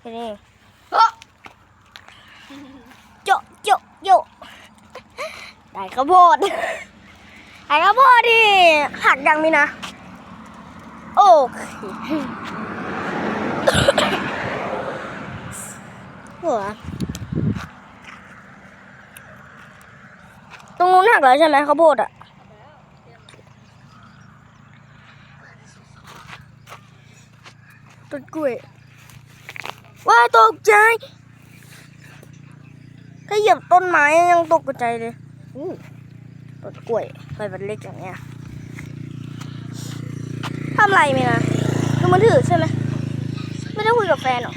ค่นี้เองโจโจโจได้ข้าวโพดได้ข้าวโพดดิหักยังมีนะ โอเคหัวตรงนู้นหักแล้วใช่ไหมข้าวโพดอะ ต้นกล้วยว้ายตกใจถ้าเหยียบต้นไม้ยังตกใจเลยอู้ต้นกล้วยใบมันเล็กอย่างเงี้ยทำไรไหมนะดูมันถือใช่ไหมไม่ได้คุยกับแฟนหรอ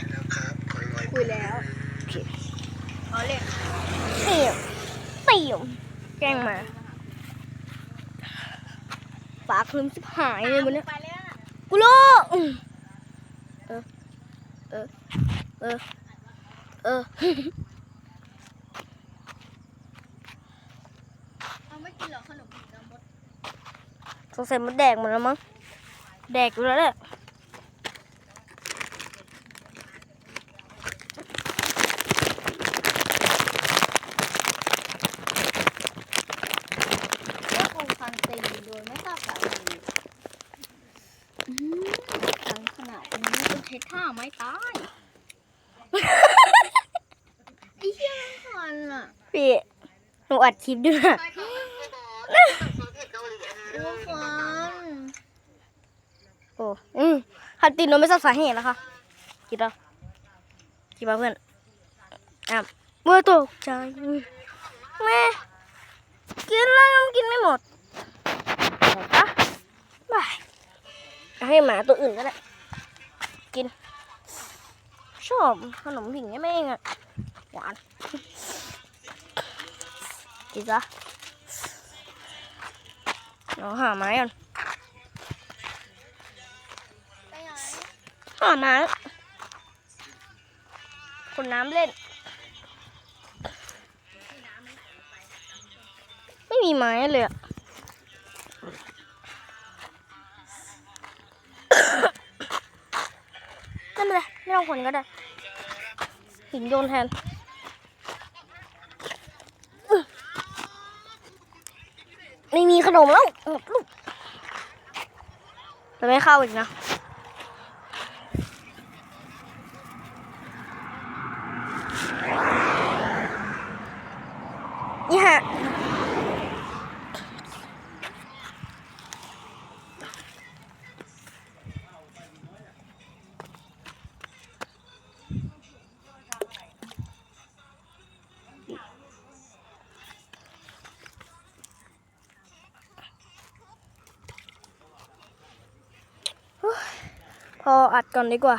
คุยแล้วโอเคอ๋อเล่นเตี่ยมเตี่ยมแกล้งมาปากคลึมสิบหายเลยมันเนี่ยไปแล้วน่ะกูรู้ อเออเออ เออ เออ เอาไม่กินเหรอขนมผีน้ำมดสงสัยมันแดกหมดแล้วมั้ง แดกอยู่แล้วแหละ เรียกองฟันตีโดยไม่ทราบสาเหตุอืมทั้งขนาด นี้ต้องใช้ท่าไม้ตายไอ้เหี้ยมันฟันอะพี่หนูอัดคลิปด้วยนะโอ้ฟันโอ้อืมคันตินโดนไม่ทราบสาเหตุแล้วค่ะคิดแล้วคิดว่าเพื่อนอะเมื่อตกใจอืมแม่กินแล้วยังกินไม่หมดไหนปะบายเอาให้หมาตัวอื่นก็ได้ กิน ชอบขนมผิงนี่แม่งอะหวานกินซะเราหาไม้ก่อนหนหาไม้คนน้ำเล่น ไม่มีไม้เลยอะ ไม่เป็นไม่ต้องคนก็ได้หินโยนแทนไม่มีขนมแล้วหมดลูกจะไม่เข้าอีกนะนี่ฮะ พออัดก่อนดีกว่า